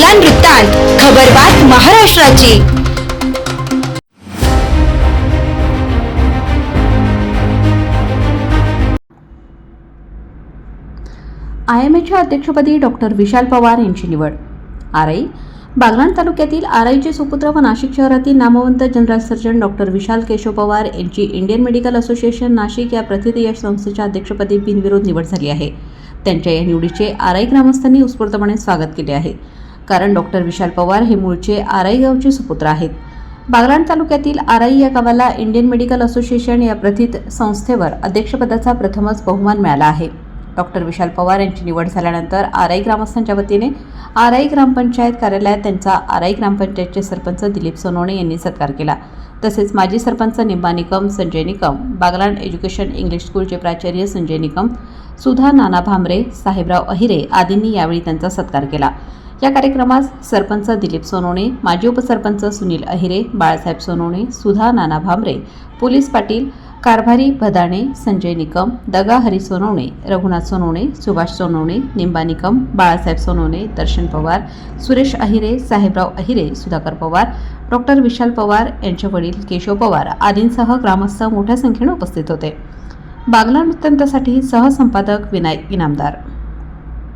बागलान वृत्तांत खबरबात महाराष्ट्राची. I am एच्या अध्यक्षपदी डॉक्टर विशाल पवार यांची निवड. आरई बागलाण तालुक्यातील आरईचे सुपुत्र व नाशिक शहरातील नामवंत general surgeon doctor Vishal Keshav Pawar यांची इंडियन मेडिकल असोसिएशन नाशिक या प्रतिथयश संस्थेच्या अध्यक्षपदी बिनविरोध निवड झाली आहे. त्यांच्या या निवडीचे आरई ग्रामस्थांनी उत्स्फूर्तपणे स्वागत केले आहे. कारण डॉक्टर विशाल पवार हे मूळचे आरई गावचे सुपुत्र आहेत. बागलाण तालुक्यातील आराई या गावाला इंडियन मेडिकल असोसिएशन या प्रथित संस्थेवर अध्यक्षपदाचा प्रथमच बहुमान मिळाला आहे. डॉक्टर विशाल पवार यांची निवड झाल्यानंतर आराई ग्रामस्थांच्या वतीने आराई ग्रामपंचायत कार्यालयात त्यांचा आराई ग्रामपंचायतचे सरपंच दिलीप सोनवणे यांनी सत्कार केला. तसेच माजी सरपंच निंबा निकम संजय निकम बागलाण एज्युकेशन इंग्लिश स्कूलचे प्राचार्य संजय निकम सुधा नाना भामरे साहेबराव अहिरे आदींनी यावेळी त्यांचा सत्कार केला. या कार्यक्रमास सरपंच दिलीप सोनवणे माजी उपसरपंच सुनील अहिरे बाळासाहेब सोनवणे सुधा नाना भामरे पोलीस पाटील कारभारी भदाणे संजय निकम दगा हरी सोनवणे रघुनाथ सोनवणे सुभाष सोनवणे निंबा निकम बाळासाहेब सोनवणे दर्शन पवार सुरेश अहिरे साहेबराव अहिरे सुधाकर पवार डॉक्टर विशाल पवार यांचे वडील केशव पवार आदींसह ग्रामस्थ मोठ्या संख्येने उपस्थित होते. बागला वृत्तांतासाठी सहसंपादक विनायक इनामदार.